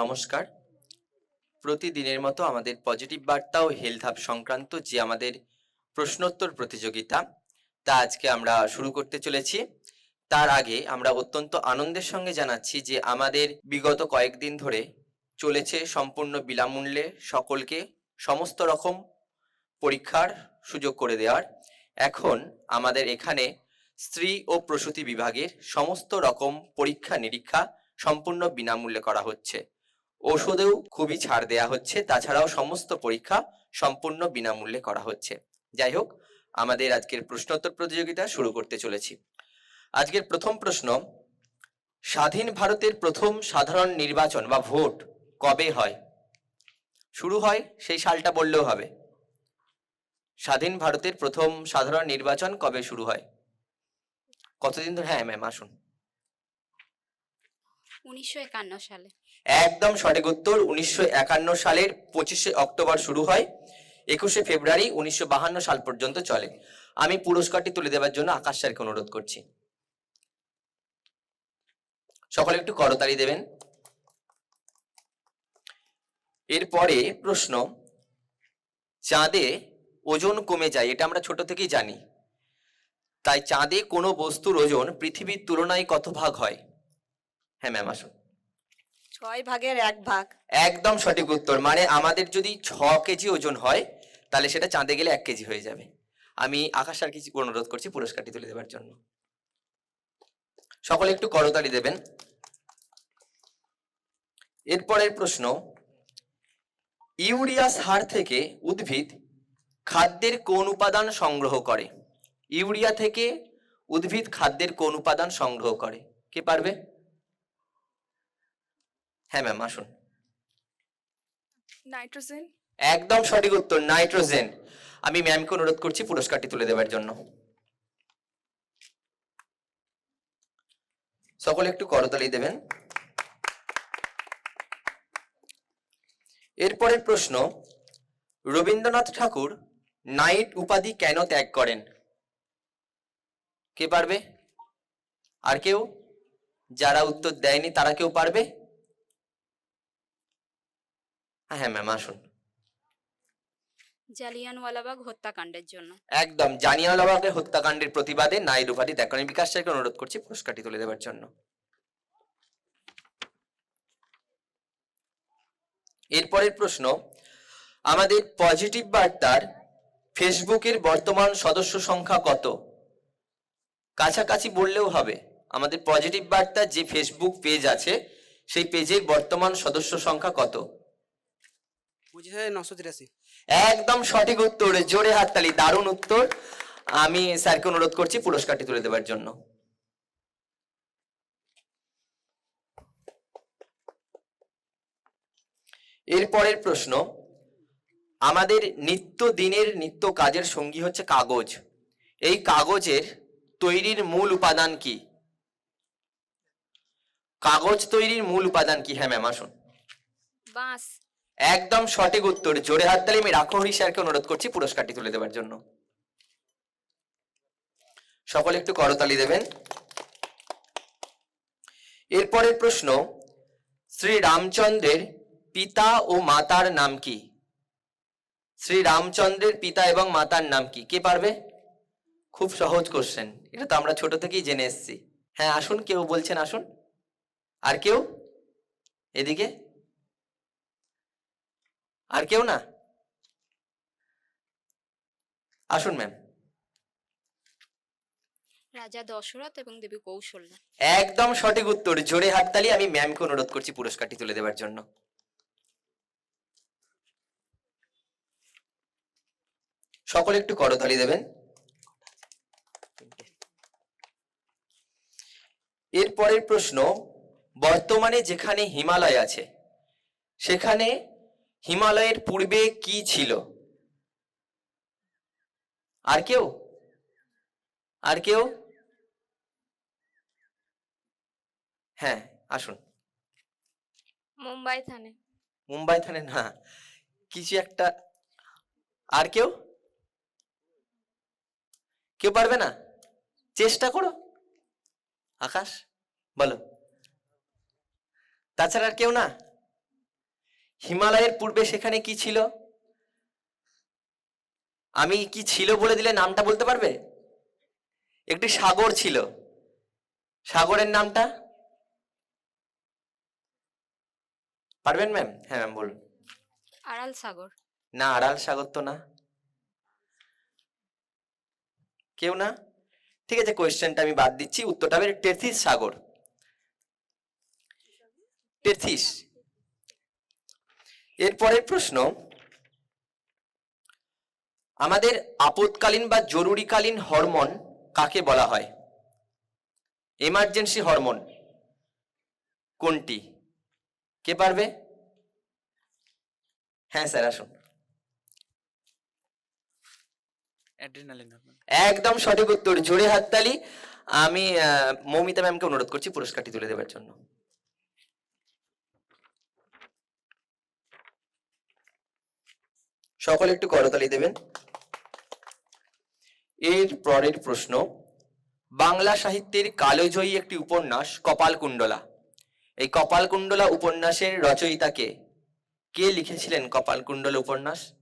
নমস্কার। প্রতিদিনের মতো আমাদের পজিটিভ বার্তা ও হেলথ হাব সংক্রান্ত যে আমাদের প্রশ্নোত্তর প্রতিযোগিতা, তা আজকে আমরা শুরু করতে চলেছি। তার আগে আমরা অত্যন্ত আনন্দের সঙ্গে জানাচ্ছি যে আমাদের বিগত কয়েকদিন ধরে চলেছে সম্পূর্ণ বিনামূল্যে সকলকে সমস্ত রকম পরীক্ষার সুযোগ করে দেওয়ার। এখন আমাদের এখানে স্ত্রী ও প্রসূতি বিভাগের সমস্ত রকম পরীক্ষা নিরীক্ষা সম্পূর্ণ বিনামূল্যে করা হচ্ছে। ওষুধেও খুবই ছাড় দেয়া হচ্ছে। তাছাড়াও সমস্ত পরীক্ষা সম্পূর্ণ বিনামূল্যে করা হচ্ছে। যাই হোক, আমাদের আজকের প্রশ্নোত্তর প্রতিযোগিতা শুরু করতে চলেছি। আজকের প্রথম প্রশ্ন, স্বাধীন ভারতের প্রথম সাধারণ নির্বাচন বা ভোট কবে হয়? শুরু হয় সেই সালটা বললেও হবে। স্বাধীন ভারতের প্রথম সাধারণ নির্বাচন কবে শুরু হয়? কতদিন ধরে? হ্যাঁ ম্যাম আসুন। উনিশশো একান্ন সালে। একদম সঠিক উত্তর উনিশশো একান্ন সালের পঁচিশে অক্টোবর শুরু হয়। একুশে ফেব্রুয়ারি উনিশশো সাল পর্যন্ত চলে। আমি পুরস্কারটি তুলে দেওয়ার জন্য আকাশ স্যারকে অনুরোধ করছি। সকলে একটু করতালি দেবেন। এরপরে প্রশ্ন, চাঁদে ওজন কমে যায়, এটা আমরা ছোট থেকেই জানি। তাই চাঁদে কোনো বস্তুর ওজন পৃথিবীর তুলনায় কত ভাগ হয়? হ্যাঁ ম্যাম, আসুন। ছয় ভাগের এক ভাগ। একদম সঠিক উত্তর। মানে আমাদের যদি ছ কেজি ওজন হয়, তাহলে সেটা চাঁদে গেলে এক কেজি হয়ে যাবে। আমি আকাশ আর কিছু অনুরোধ করছি পুরস্কারটি তুলে দেওয়ার জন্য। সকলে একটু করতালি দেবেন। এরপরের প্রশ্ন, ইউরিয়া সার থেকে উদ্ভিদ খাদ্যের কোন উপাদান সংগ্রহ করে? ইউরিয়া থেকে উদ্ভিদ খাদ্যের কোন উপাদান সংগ্রহ করে? কে পারবে? হ্যাঁ ম্যাম আসুন। নাইট্রোজেন? একদম সঠিক উত্তর নাইট্রোজেন। আমি ম্যামকে অনুরোধ করছি পুরস্কারটি তুলে দেওয়ার জন্য। সকলে একটু করতালি দেবেন। এরপরের প্রশ্ন রবীন্দ্রনাথ ঠাকুর নাইট উপাধি কেন ত্যাগ করেন? কে পারবে? আর কেউ? যারা উত্তর দেয়নি তারা কেউ পারবে? হ্যাঁ ম্যাম আসুন। জালিয়ানওয়ালাবাগ হত্যাকাণ্ডের জন্য। একদম জানিয়ালাবাগের হত্যাকাণ্ডের প্রতিবাদে নাইট উপাধি করেন বিকাশ স্যারকে অনুরোধ করছি পুরস্কারটি তুলে দেওয়ার জন্য। এরপরের প্রশ্ন আমাদের পজিটিভ বার্তার ফেসবুকের বর্তমান সদস্য সংখ্যা কত? কাছাকাছি বললেও হবে আমাদের পজিটিভ বার্তার যে ফেসবুক পেজ আছে সেই পেজের বর্তমান সদস্য সংখ্যা কত? পঁচিশ হাজার নশো তিরাশি একদম সঠিক উত্তর জোরে হাততালি দারুণ উত্তর। আমি স্যারকে অনুরোধ করছি পুরস্কারটি তুলে দেওয়ার জন্য। এরপরের প্রশ্ন আমাদের নিত্য দিনের নিত্য কাজের সঙ্গী হচ্ছে কাগজ। এই কাগজের তৈরির মূল উপাদান কি? কাগজ তৈরির মূল উপাদান কি? হ্যাঁ ম্যাম আসুন। বাঁশ। একদম সঠিক উত্তর। জোরে হাততালি আমি রাখহরি স্যারকে অনুরোধ করছি পুরস্কারটি তুলে দেওয়ার জন্য। সকলে একটু করতালি দেবেন। এরপরের প্রশ্ন, শ্রী রামচন্দ্রের পিতা ও মাতার নাম কি? শ্রী রামচন্দ্রের পিতা এবং মাতার নাম কি? কে পারবে? খুব সহজ কোশ্চেন এটা তো আমরা ছোট থেকেই জেনে এসেছি। হ্যাঁ আসুন, কেউ বলছেন আসুন। আর কেউ? এদিকে? আর কেউ না? আসুন ম্যাম রাজা দশরথ এবং দেবী কৌশল্যা একদম সঠিক উত্তর। জোরে হাততালি আমি ম্যামকে অনুরোধ করছি পুরস্কারটি তুলে দেওয়ার জন্য। সকলে একটু করতালি দেবেন। এরপরের প্রশ্ন বর্তমানে যেখানে হিমালয় আছে সেখানে হিমালয়ের পূর্বে কি ছিল? আর কেউ? আর কেউ? হ্যাঁ আসুন। মুম্বাই থানে। মুম্বাই থানে না কিছু একটা। আর কেউ? কেউ পারবে না? চেষ্টা করো। আকাশ বলো। তাছাড়া আর কেউ না? হিমালয়ের পূর্বে সেখানে কি ছিল? আমি কি ছিল বলে দিলে নামটা বলতে পারবে? একটি সাগর ছিল। সাগরের নামটা? পারবেন ম্যাম? হ্যাঁ ম্যাম বলুন। আড়াল সাগর। না আড়াল সাগর তো না। কেউ না? ঠিক আছে কোয়েশ্চেনটা আমি বাদ দিচ্ছি। উত্তরটা হবে টেথিস সাগর। টেথিস। এরপরের প্রশ্ন আমাদের আপদকালীন বা জরুরিকালীন হরমোন কাকে বলা হয়? এমার্জেন্সি হরমোন কোনটি? কে পারবে? হ্যাঁ স্যার আসুন। একদম সঠিক উত্তর জোরে হাততালি। আমি আহ, মৌমিতা ম্যামকে অনুরোধ করছি পুরস্কারটি তুলে দেওয়ার জন্য। সকলে একটু করতালি দেবেন। এর পরের প্রশ্ন বাংলা সাহিত্যের কালোজয়ী একটি উপন্যাস কপালকুণ্ডলা। এই কপালকুণ্ডলা উপন্যাসের রচয়িতাকে কে লিখেছিলেন কপালকুণ্ডলা উপন্যাস?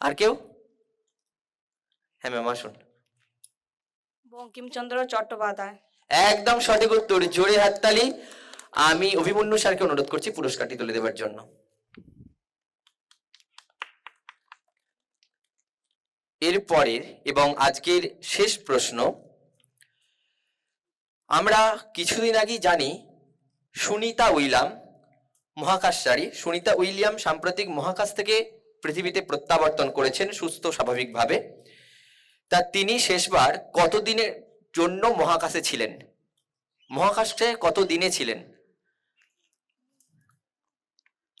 আর কেউ? হ্যাঁ ম্যাম আসুন। বঙ্কিমচন্দ্র চট্টোপাধ্যায়। একদম সঠিক উত্তর জোরে হাততালি। আমি অভিমন্যু স্যারকে অনুরোধ করছি পুরস্কারটি তুলে দেবার জন্য। এর পরের এবং আজকের শেষ প্রশ্ন। আমরা কিছুদিন আগেই জানি সুনিতা উইলাম মহাকাশচারী। সুনিতা উইলিয়াম সাম্প্রতিক মহাকাশ থেকে পৃথিবীতে প্রত্যাবর্তন করেছেন সুস্থ স্বাভাবিকভাবে। তা তিনি শেষবার কতদিনের জন্য মহাকাশে ছিলেন? মহাকাশে কত দিনে ছিলেন?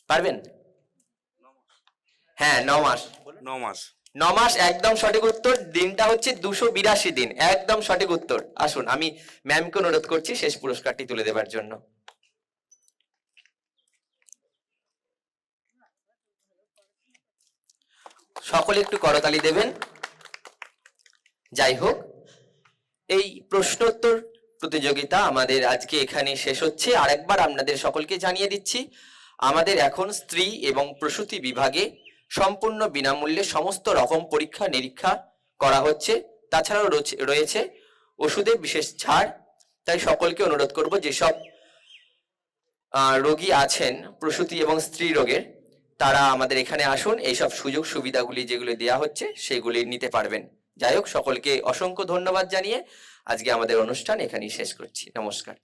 পারবেন? হ্যাঁ ন মাস। ন মাস। ন মাস একদম সঠিক উত্তর, দিনটা হচ্ছে দুশো বিরাশি দিন। একদম সঠিক উত্তর। আসুন, আমি ম্যামকে অনুরোধ করছি শেষ পুরস্কারটি তুলে দেবার জন্য। সকলে একটু করতালি দেবেন। যাই হোক, এই প্রশ্নোত্তর প্রতিযোগিতা আমাদের আজকে এখানে শেষ হচ্ছে। আরেকবার আপনাদের সকলকে জানিয়ে দিচ্ছি, আমাদের এখন স্ত্রী এবং প্রসূতি বিভাগে সম্পূর্ণ বিনামূল্যে সমস্ত রকম পরীক্ষা নিরীক্ষা করা হচ্ছে। তাছাড়াও রয়েছে- ওষুধে বিশেষ ছাড়। তাই সকলকে অনুরোধ করব যেসব রোগী আছেন, প্রসূতি এবং স্ত্রী রোগের, তারা আমাদের এখানে আসুন। এইসব সুযোগ সুবিধাগুলি যেগুলি দেওয়া হচ্ছে সেগুলি নিতে পারবেন। যাই হোক, সকলকে অসংখ্য ধন্যবাদ জানিয়ে আজকে আমাদের অনুষ্ঠান এখানেই শেষ করছি। নমস্কার।